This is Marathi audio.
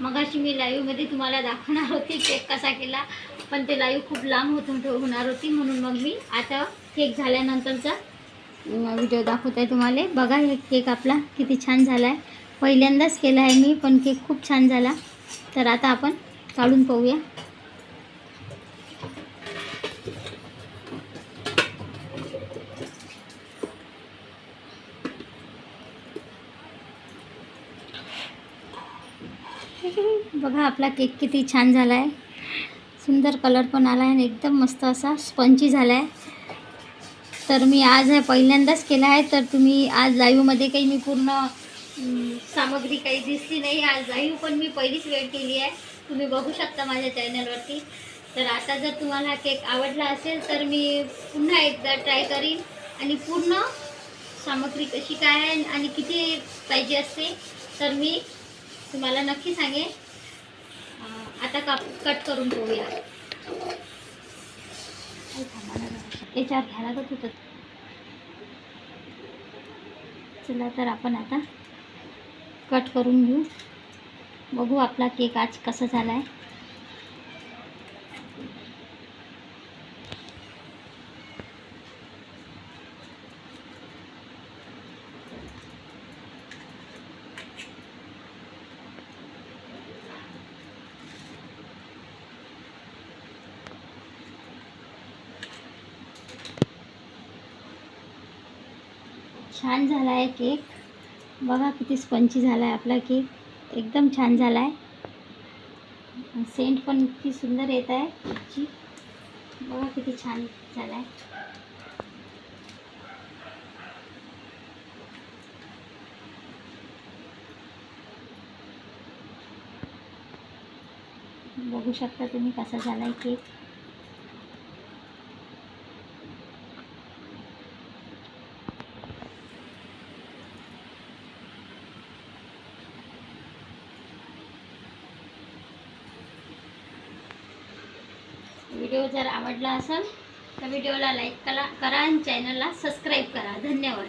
मगाशी मी लाईव्हमध्ये तुम्हाला दाखवणार होती केक कसा केला पण ते लाईव्ह खूप लांब होत होणार होती म्हणून मग मी आता केक झाल्यानंतरचा व्हिडिओ दाखवत आहे तुम्हाला. बघा हे केक आपला किती छान झाला आहे पहिल्यांदाच केला आहे मी पण केक खूप छान झाला. तर आता आपण काढून पाहूया. बघा आपला केक किती छान झाला आहे सुंदर कलर पण आला आहे आणि एकदम मस्त असा स्पंची झाला आहे तर मी आज हे पहिल्यांदाच केला आहे. तर तुम्ही आज लाईव्हमध्ये काही मी पूर्ण सामग्री काही दिसली नाही. आज लाईव्ह पण मी पहिलीच वेळ केली आहे. तुम्ही बघू शकता माझ्या चॅनलवरती तर आता जर तुम्हाला हा केक आवडला असेल तर मी पुन्हा एकदा ट्राय करीन. आणि पूर्ण सामग्री कशी काय आहे आणि किती पाहिजे असते तर मी तुम्हाला नक्की सांगेन. आता काप कट करून ठेवूया याच्यावर घ्यायला लागत होतं. चला तर आपण आता कट करून घेऊ. बघू आपला केक आज कसा झाला आहे छान झाला आहे केक. बघा किती स्पंची झाला आहे आपला केक. एकदम छान झाला आहे सेंट पण किती सुंदर येत आहे. केकची बघा किती छान झाला आहे बघू शकता तुम्ही कसा झाला आहे केक. व्हिडिओ जर आवडला असेल तर व्हिडिओला लाईक करा करा आणि चॅनलला सबस्क्राईब करा. धन्यवाद.